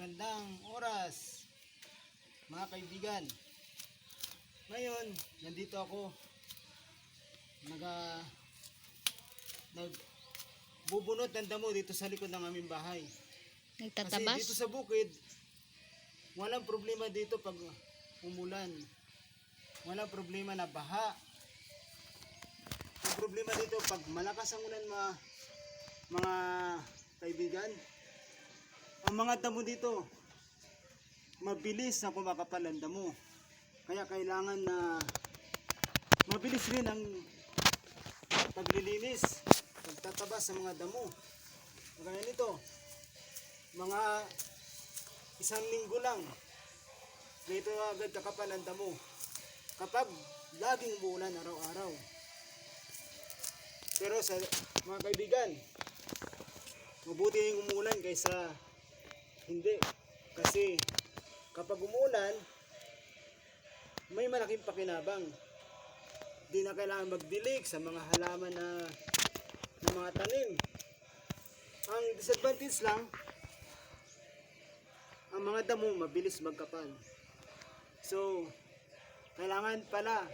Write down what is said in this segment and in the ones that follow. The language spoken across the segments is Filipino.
magandang oras mga kaibigan. Ngayon, nandito ako naga nag bubunot ng damo dito sa likod ng aming bahay. Kasi Nagtatabas? dito sa bukid, walang problema dito pag umulan. Walang problema na baha. Ang problema dito pag malakas ang ulan mga mga kaibigan, ang mga damo dito mabilis na kumakapal ang damo. Kaya kailangan na mabilis rin ang paglilinis, pagtatabas sa mga damo. Kaya nito, mga isang linggo lang, dito agad kakapal ang damo. Kapag laging umuulan araw-araw. Pero sa mga kaibigan, mabuti yung umulan kaysa hindi. Kasi kapag umulan, may malaking pakinabang. Di na kailangan magdilig sa mga halaman na, na mga tanim. Ang disadvantage lang, ang mga damo mabilis magkapal. So, kailangan pala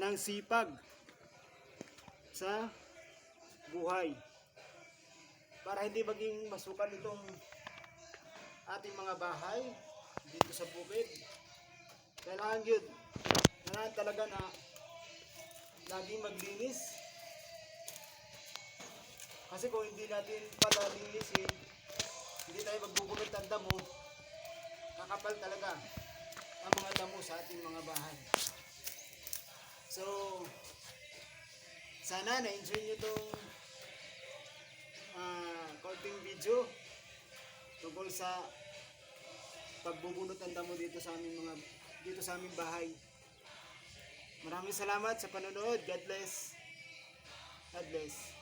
ng sipag sa buhay para hindi maging masukan itong ating mga bahay dito sa bukid. Kailangan yun. Kailangan talaga na laging maglinis. Kasi kung hindi natin pala linisin, hindi tayo magbubulot ng damo, kakapal talaga ang mga damo sa ating mga bahay. So, sana na-enjoy nyo itong ah, konting video tungkol sa pagbubunot ng damo dito sa aming mga dito sa aming bahay. Maraming salamat sa panonood. God bless. God bless.